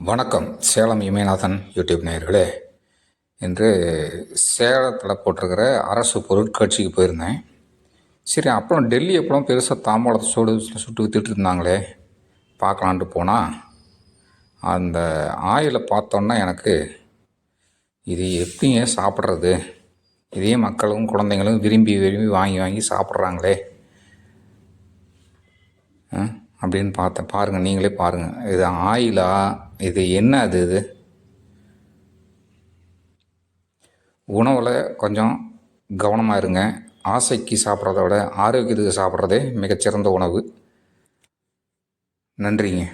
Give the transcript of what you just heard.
வணக்கம். சேலம் இமயநாதன் யூடியூப் நேயர்களே. இன்று சேலத்தில் போட்டிருக்கிற அரசு பொருட்காட்சிக்கு போயிருந்தேன். சரி அப்புறம் டெல்லி அப்புறம் பெருசாக தாம்பாளத்தை சுடு சுட்டு வித்துட்டு இருந்தாங்களே. பார்க்கலான்ட்டு போனால் அந்த ஆயிலை பார்த்தோன்னா எனக்கு இது எப்படிங்க சாப்பிட்றது? இதே மக்களும் குழந்தைங்களும் விரும்பி விரும்பி வாங்கி வாங்கி சாப்பிட்றாங்களே. ஆ, அப்படின்னு பார்த்தேன். பாருங்கள் நீங்களே பாருங்கள் இது ஆயிலா? இது என்ன அது இது? உணவில் கொஞ்சம் கவனமாக இருங்க. ஆசைக்கு சாப்பிட்றத விட ஆரோக்கியத்துக்கு சாப்பிட்றதே மிகச்சிறந்த உணவு. நன்றிங்க.